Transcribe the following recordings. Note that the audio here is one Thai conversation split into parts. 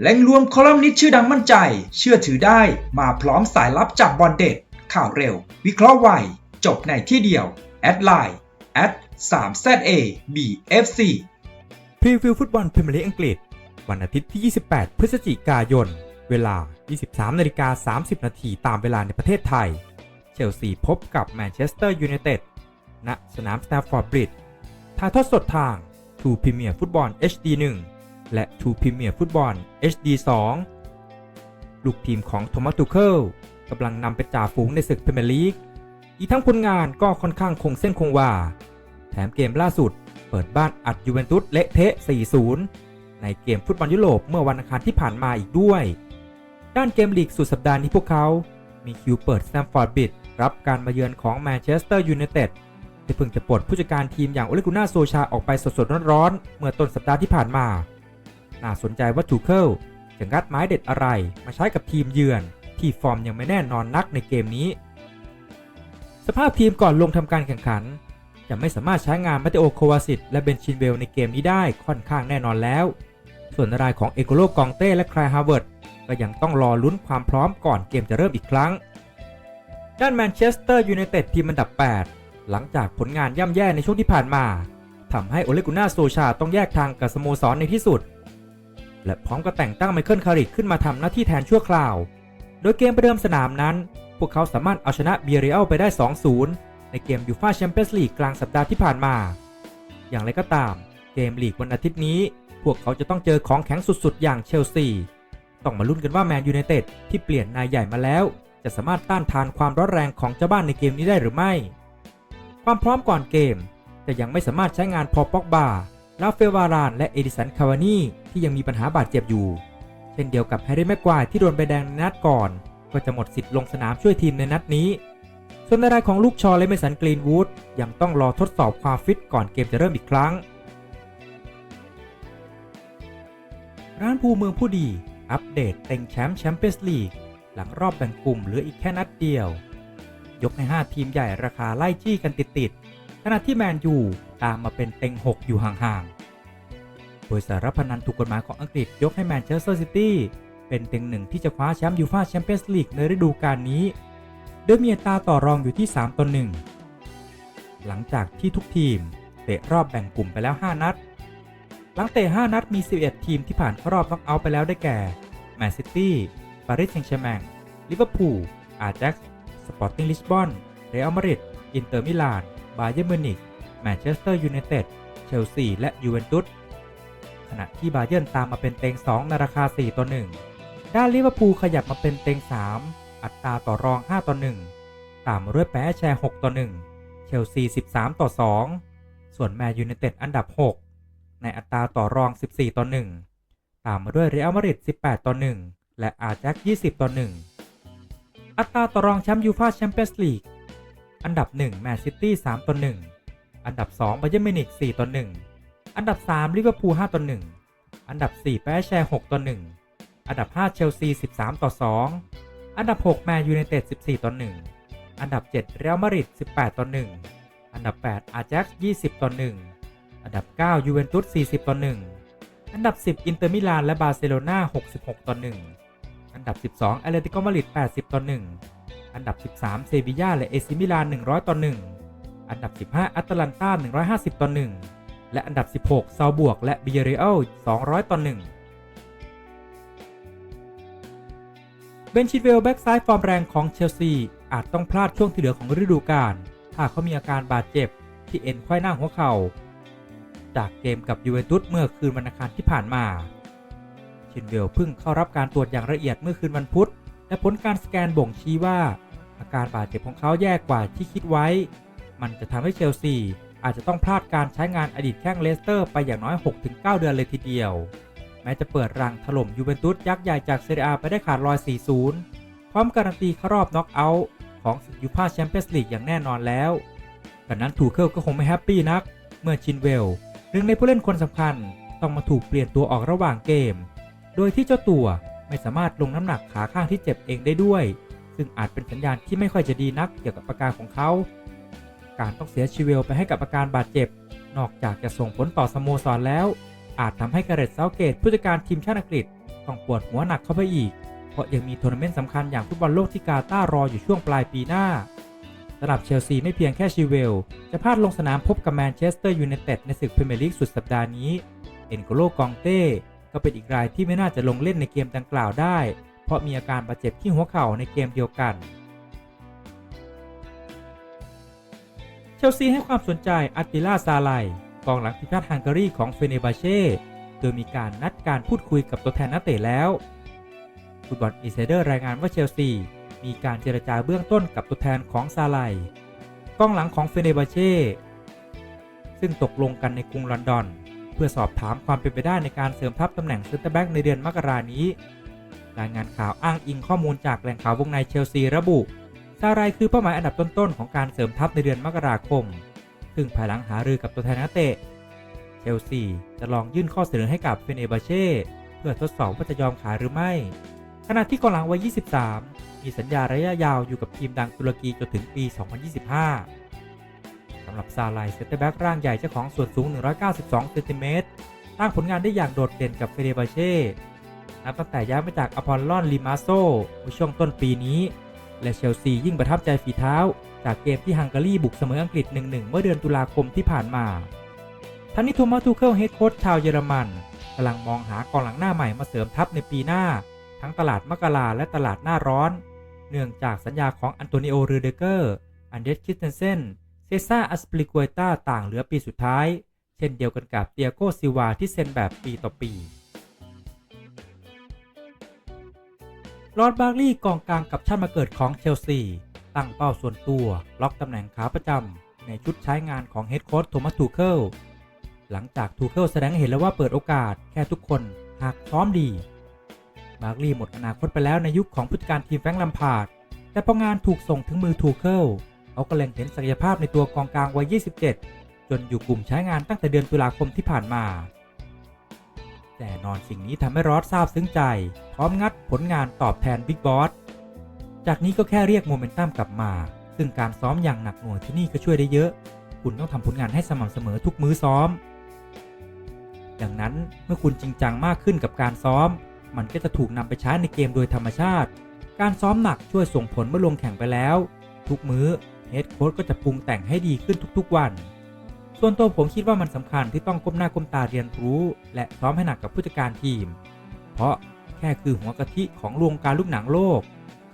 แหล่งรวมคอลัมนิสต์ชื่อดังมั่นใจ เชื่อถือได้มาพร้อมสายลับจากบอลเด็ด ข่าวเร็ว วิเคราะห์ไว จบในที่เดียว แอดไลน์ at 3 za bfc พรีวิวฟุตบอลพรีเมียร์ลีกอังกฤษ วันอาทิตย์ที่ 28 พฤศจิกายน เวลา 23นาฬิกา30 นาทีตามเวลาในประเทศไทย เชลซีพบกับแมนเชสเตอร์ยูไนเต็ด ณ สนามสแตมฟอร์ดบริดจ์ถ่ายทอดสดทาง True Premier Football HD 1 และ True Premier Football HD 2 ลูกทีมของโทมัสตูเคิลกำลังนำเป็นจ่าฝูงในศึกพรีเมียร์ลีก อีกทั้งผลงานก็ค่อนข้างคงเส้นคงวา แถมเกมล่าสุด เปิดบ้านอัดยูเวนตุสเละเทะ 4-0 ในเกมฟุตบอลยุโรปเมื่อวันอังคารที่ผ่านมาอีกด้วย ด้านเกมลีกสุดสัปดาห์นี้พวกเขา มีคิวเปิดแซมฟอร์ดบิดรับการมาเยือนของแมนเชสเตอร์ยูไนเต็ดที่เพิ่งจะปลดผู้จัดการทีมอย่างโอเลกุน่าโซชาออกไปสดๆร้อนๆเมื่อต้นสัปดาห์ที่ผ่านมา น่าสนใจว่าทูเคิลจะงัดไม้เด็ดอะไรมาใช้กับทีมเยือน ที่ฟอร์มยังไม่แน่นอนนักในเกมนี้ สภาพทีมก่อนลงทำการแข่งขัน จะไม่สามารถใช้งานมาเตโอโควาซิตและเบนชินเวลในเกมนี้ได้ค่อนข้างแน่นอนแล้ว ส่วนรายของเอโกโลกองเต้และคลายฮาร์เวิร์ดก็ยังต้องรอลุ้นความพร้อมก่อนเกมจะเริ่มอีกครั้ง ด้านแมนเชสเตอร์ยูไนเต็ดทีมอันดับ 8 หลังจากผลงานย่ำแย่ในช่วงที่ผ่านมาทำให้โอเลกุน่าโซชาต้องแยกทางกับสโมสรในที่สุด และพร้อมกับแต่งตั้งไมเคิลคาริกขึ้นมาทำหน้าที่แทนชั่วคราว โดยเกมประเดิมสนามนั้น พวกเขาสามารถเอาชนะเบียริเอลไปได้ 2-0 ในเกมยูฟ่าแชมเปี้ยนส์ลีกกลางสัปดาห์ที่ผ่านมา อย่างไรก็ตาม เกมลีกวันอาทิตย์นี้ พวกเขาจะต้องเจอของแข็งสุดๆ อย่างเชลซี ต้องมาลุ้นกันว่าแมนยูไนเต็ดที่เปลี่ยนนายใหญ่มาแล้ว จะสามารถต้านทานความร้อนแรงของเจ้าบ้านในเกมนี้ได้หรือไม่ ความพร้อมก่อนเกม แต่ยังไม่สามารถใช้งานพอป็อกบาลาเฟวาราน และเอดิสันคาวานี ที่ยังมีปัญหาบาดเจ็บอยู่ เช่นเดียวกับแฮร์รี่แม็กควายที่โดนใบแดงในนัดก่อน ก็จะหมดสิทธิ์ลงสนามช่วยทีมในนัดนี้ ส่วนในรายของลูกชอและเมสันกรีนวูดยังต้องรอทดสอบความฟิตก่อนเกมจะเริ่มอีกครั้ง ร้านภูเมืองผู้ดี อัปเดตเต็งแชมป์แชมเปี้ยนส์ลีกหลังรอบแบ่งกลุ่มเหลืออีกแค่นัดเดียว ยกให้ 5 ทีมใหญ่ราคาไล่จี้กันติดๆขณะที่แมนยูตามมาเป็นเต็ง 6 อยู่ห่างๆ โดยสารพนันถูกกฎหมายของอังกฤษยกให้แมนเชสเตอร์ซิตี้เป็นเต็งหนึ่งที่จะคว้าแชมป์ยูฟ่าแชมเปี้ยนส์ลีกในฤดูกาลนี้ โดยมีอัตราต่อรองอยู่ที่ 3ต่อ1หลังจากที่ทุกทีมเตะรอบแบ่งกลุ่มไปแล้ว 5 นัด หลังเตะ 5 นัดมี 11 ทีมที่ผ่านเข้ารอบน็อกเอาท์ไปแล้วได้แก่ แมนซิตี้ ปารีสแซงต์แชร์แมง ลิเวอร์พูล อาร์แจ็คสปอร์ติ้งลิสบอน เรอัลมาดริด อินเตอร์มิลาน บาเยิร์มิวนิก แมนเชสเตอร์ยูไนเต็ด เชลซี และยูเวนตุส ณะที่บาเยิร์นตามมาเป็นเต็ง 2 ในราคา 4 ต่อ 1 ด้านลิเวอร์พูลขยับมาเป็นเต็ง 3 อัตราต่อรอง 5 ต่อ 1 ตามมาด้วยแปแชร์ 6 ต่อ 1 เชลซี 13 ต่อ 2 ส่วนแมนยูไนเต็ดอันดับ 6 ในอัตราต่อรอง 14 ต่อ 1 ตามมาด้วยเรอัลมาดริด 18 ต่อ 1 และอาร์แจ็ค20 ต่อ 1 อัตราต่อรองแชมป์ยูฟ่าแชมเปี้ยนส์ลีก อันดับ 1 แมนซิตี้ 3 ต่อ 1 อันดับ 2 บาเยิร์นมิวนิก 4 ต่อ 1 อันดับ 3 ลิเวอร์พูล 5 ต่อ 1 อันดับ 4 แปแชร์6ต่อ 1 อันดับ 5 เชลซี 13 ต่อ 2 อันดับ 6 แมนยูไนเต็ด 14 ต่อ 1 อันดับ 7 เรอัลมาดริด 18 ต่อ 1 อันดับ 8 อาแจ็ค20 ต่อ 1 อันดับ 9 ยูเวนตุส 40 ต่อ 1 อันดับ 10 อินเตอร์มิลาน และบาร์เซโลนา66 ต่อ 1 อันดับ 12แอตเลติโกมาดริด 80 ต่อ 1 อันดับ 13 เซบีย่าและเอซิมิลาน 100 ต่อ 1 อันดับ 15 อัตแลนตา150 ต่อ 1 และอันดับ 16 ซาบวก และบิเยเรอัล200 ต่อ 1 เบนชิดเวลแบ็กซ้ายฟอร์มแรงของเชลซี อาจต้องพลาดช่วงที่เหลือของฤดูกาล ถ้าเขามีอาการบาดเจ็บที่เอ็นไขว้หน้าหัวเข่า จากเกมกับยูเวนตุสเมื่อคืนวันอังคารที่ผ่านมา ชินเวลเพิ่งเข้ารับการตรวจอย่างละเอียดเมื่อคืนวันพุธ และผลการสแกนบ่งชี้ว่า อาการบาดเจ็บของเขาแย่กว่าที่คิดไว้ มันจะทำให้เชลซี อาจจะต้องพลาดการใช้งานอดีตแข้งเลสเตอร์ไปอย่างน้อย 6-9 เดือนเลยทีเดียว แม้จะเปิดรังถล่มยูเวนตุสยักษ์ใหญ่จากเซเรียไปได้ขาดลอย 4-0 พร้อมการันตีเข้ารอบน็อกเอาท์ของศึกยูฟ่าแชมเปี้ยนส์ลีกอย่างแน่นอนแล้วดังนั้นทูเคิลก็คงไม่แฮปปี้นัก เมื่อชินเวลหนึ่งในผู้เล่นคนสำคัญต้องมาถูกเปลี่ยนตัวออกระหว่างเกม โดยที่เจ้าตัวไม่สามารถลงน้ำหนักขาข้างที่เจ็บเองได้ด้วย ซึ่งอาจเป็นสัญญาณที่ไม่ค่อยจะดีนักเกี่ยวกับอาการของเขา การต้องเสียชิเวลไปให้กับอาการบาดเจ็บ นอกจากจะส่งผลต่อสโมสรแล้ว อาจทำให้กรเรตเซาเกตผู้จัดการทีมชาติอังกฤษต้องปวดหัวหนักเข้าไปอีก เพราะยังมีทัวร์นาเมนต์สำคัญอย่างฟุตบอลโลกที่กาตาร์รออยู่ช่วงปลายปีหน้าสำหรับเชลซีไม่เพียงแค่ชิเวล จะพลาดลงสนามพบกับแมนเชสเตอร์ยูไนเต็ดในศึกพรีเมียร์ลีกสุดสัปดาห์นี้ เอ็นโกโลกองเต้ก็เป็นอีกรายที่ไม่น่าจะลงเล่นในเกมดังกล่าวได้ เพราะมีอาการบาดเจ็บที่หัวเข่าในเกมเดียวกัน เชลซีให้ความสนใจอัตติล่าซาไลกองหลังทีมชาติฮังการีของเฟเนบาเช่โดยมีการนัดการพูดคุยกับตัวแทนนักเตะแล้วฟุตบอลอินไซเดอร์รายงานว่าเชลซีมีการเจรจาเบื้องต้นกับตัวแทนของซาไลกองหลังของเฟเนบาเช่ซึ่งตกลงกันในกรุงลอนดอน เพื่อสอบถามความเป็นไปได้ในการเสริมทัพตำแหน่งเซนเตอร์แบ็กในเดือนมกรานี้ รายงานข่าวอ้างอิงข้อมูลจากแหล่งข่าววงในเชลซีระบุ ซาไรายคือเป้าหมายอันดับต้นๆของการเสริมทัพในเดือนมกราคม ซึ่งภายหลังหารือกับตัวแทนนักเตะ เชลซีจะลองยื่นข้อเสนอให้กับเฟเนบาเช่เพื่อทดสอบว่าจะยอมขายหรือไม่ ขณะที่กองหลังวัย 23 มีสัญญาระยะยาวอยู่กับทีมดังตุรกีจนถึงปี 2025 สำหรับซาไลเซนเตอร์แบ็กร่างใหญ่เจ้าของส่วนสูง 192เซนติเมตรสร้างผลงานได้อย่างโดดเด่นกับเฟเนบาเช่ นับตั้งแต่ย้ายมาจากอพอลลอนลิมาโซเมื่อช่วงต้นปีนี้ และเชลซียิ่งประทับใจฝีเท้า จากเกมที่ฮังการีบุกเสมออังกฤษ 1-1 เมื่อเดือนตุลาคมที่ผ่านมาทั้งนี้โทมัสทูเคิลเฮดโค้ชชาวเยอรมันกำลังมองหากองหลังหน้าใหม่มาเสริมทัพในปีหน้า ทั้งตลาดมกราและตลาดหน้าร้อน เนื่องจากสัญญาของอันโตนิโอรูเดเกอร์ อันเดสคิสเทนเซนเซซ่าอัสปลิกวยต้าต่างเหลือปีสุดท้าย เช่นเดียวกันกับเตียโกซิวาที่เซ็นแบบปีต่อปี ลอร์ดบาร์ลีย์กองกลางกับชาติมาเกิดของเชลซี ตั้งเป้าส่วนตัว ล็อกตำแหน่งขาประจำในชุดใช้งานของเฮดโค้ชโทมัสทูเคิลหลังจากทูเคิลแสดงเห็นแล้วว่าเปิดโอกาสแค่ทุกคนหากซ้อมดี บาร์ลีย์หมดอนาคตไปแล้วในยุคของผู้จัดการทีมแฟรงค์ลัมพาร์ดแต่พองานถูกส่งถึงมือทูเคิลเขาก็เล็งเห็นศักยภาพในตัวกองกลางวัย 27 จนอยู่กลุ่มใช้งานตั้งแต่เดือนตุลาคมที่ผ่านมา แต่นอนสิ่งนี้ทำให้รอสทราบซึ้งใจ พร้อมงัดผลงานตอบแทนบิ๊กบอส จากนี้ก็แค่เรียกโมเมนตัมกลับมา ซึ่งการซ้อมอย่างหนักหน่วงที่นี่ก็ช่วยได้เยอะ คุณต้องทำผลงานให้สม่ำเสมอทุกมื้อซ้อม ดังนั้นเมื่อคุณจริงจังมากขึ้นกับการซ้อม มันก็จะถูกนำไปใช้ในเกมโดยธรรมชาติ การซ้อมหนักช่วยส่งผลเมื่อลงแข่งไปแล้ว ทุกมื้อเฮดโค้ชก็จะปรุงแต่งให้ดีขึ้นทุกๆวัน ส่วนตัวผมคิดว่ามันสำคัญที่ต้องก้มหน้าก้มตาเรียนรู้ และซ้อมให้หนักกับผู้จัดการทีม เพราะแค่คือหัวกะทิของวงการลูกหนังโลก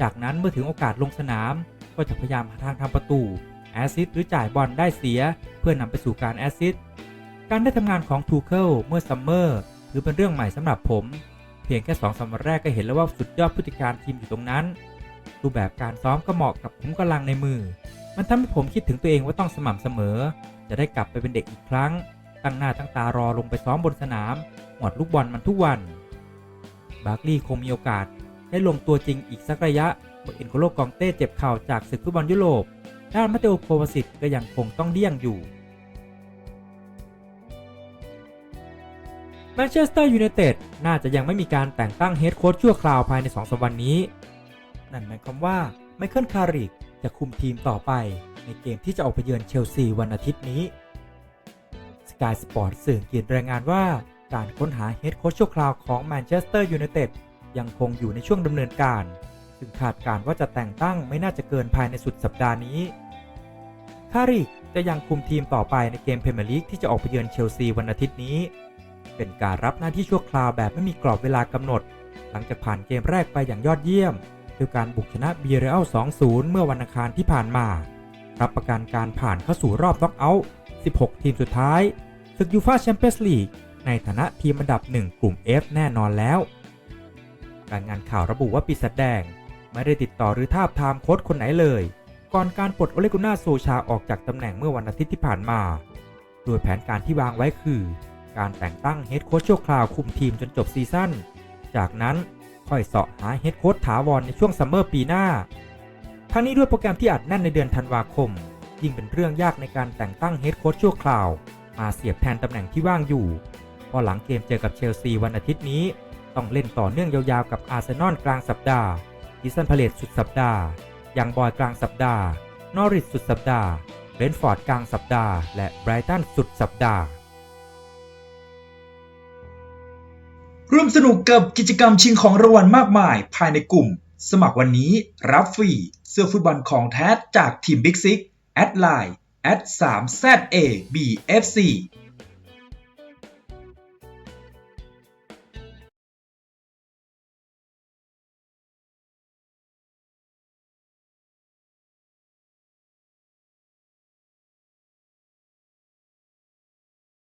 จากนั้นเมื่อถึงโอกาสลงสนาม ก็จะพยายามหาทางทำประตูแอซิสต์หรือจ่ายบอลได้เสีย เพื่อนำไปสู่การแอซิสต์การได้ทำงานของทูเคิลเมื่อซัมเมอร์ถือเป็นเรื่องใหม่สำหรับผม เพียงแค่สองสามวันแรกก็เห็นแล้วว่าสุดยอดผู้จัดการทีมอยู่ตรงนั้นรูปแบบการซ้อมก็เหมาะกับผมกำลังในมือ มันทำให้ผมคิดถึงตัวเองว่าต้องสม่ำเสมอ จะได้กลับไปเป็นเด็กอีกครั้ง ตั้งหน้าตั้งตารอลงไปซ้อมบนสนามหวดลูกบอลมันทุกวัน บาร์กลีย์คงมีโอกาสได้ลงตัวจริงอีกสักระยะเมื่อเอ็นโกโลกองเต้เจ็บเข่าจากศึกฟุตบอลยุโรป ด้านมาเตโอโควาสิตก็ยังคงต้องเดี่ยงอยู่แมนเชสเตอร์ยูไนเต็ดน่าจะยังไม่มีการแต่งตั้งเฮดโค้ชชั่วคราวภายใน2สัปดาห์นี้ นั่นหมายความว่าไมเคิลคาริก จะคุมทีมต่อไปในเกมที่จะออกไปเยือนเชลซีวันอาทิตย์นี้ Sky Sport สื่ออังกฤษรายงานว่าการค้นหาเฮดโค้ชชั่วคราวของแมนเชสเตอร์ยูไนเต็ดยังคงอยู่ในช่วงดำเนินการ ซึ่งคาดการณ์ว่าจะแต่งตั้งไม่น่าจะเกินภายในสุดสัปดาห์นี้ คาริกจะยังคุมทีมต่อไปในเกมเพรเมียร์ลีกที่จะออกไปเยือนเชลซีวันอาทิตย์นี้ เป็นการรับหน้าที่ชั่วคราวแบบไม่มีกรอบเวลากำหนด หลังจากผ่านเกมแรกไปอย่างยอดเยี่ยม ด้วยการบุกชนะเบียร์เรอัล2-0 เมื่อวันอังคารที่ผ่านมา รับประกันการผ่านเข้าสู่รอบน็อกเอาท์16 ทีมสุดท้ายศึกยูฟาแชมเปี้ยนส์ลีกในฐานะทีมอันดับ 1 กลุ่ม F แน่นอนแล้ว รายงานข่าวระบุว่าปีศาจแดง ไม่ได้ติดต่อหรือทาบทามโค้ชคนไหนเลย ก่อนการปลดโอเลกุน่าโซชาออกจากตำแหน่งเมื่อวันอาทิตย์ที่ผ่านมา โดยแผนการที่วางไว้คือ การแต่งตั้งเฮดโค้ชชั่วคราวคุมทีมจนจบซีซั่น จากนั้น ค่อยเสาะหาเฮดโค้ชถาวรในช่วงซัมเมอร์ปีหน้า ทั้งนี้ด้วยโปรแกรมที่อัดแน่นในเดือนธันวาคม ยิ่งเป็นเรื่องยากในการแต่งตั้งเฮดโค้ชชั่วคราว มาเสียบแทนตำแหน่งที่ว่างอยู่พราะหลังเกมเจอกับเชลซีวันอาทิตย์นี้ต้องเล่นต่อเนื่องยาวๆกับอาร์เซนอลกลางสัปดาห์ดิสันพาเลตสุดสัปดาห์ยังบอยกลางสัปดาห์ นอริสสุดสัปดาห์เบนฟอร์ดกลางสัปดาห์ และไบรตันสุดสัปดาห์ ร่วมสนุกกับกิจกรรมชิงของรางวัลมากมาย ภายในกลุ่ม สมัครวันนี้รับฟรีเสื้อฟุตบอลของแท้จากทีมบิ๊กซิกแอดไลน์แอด 3ZABFC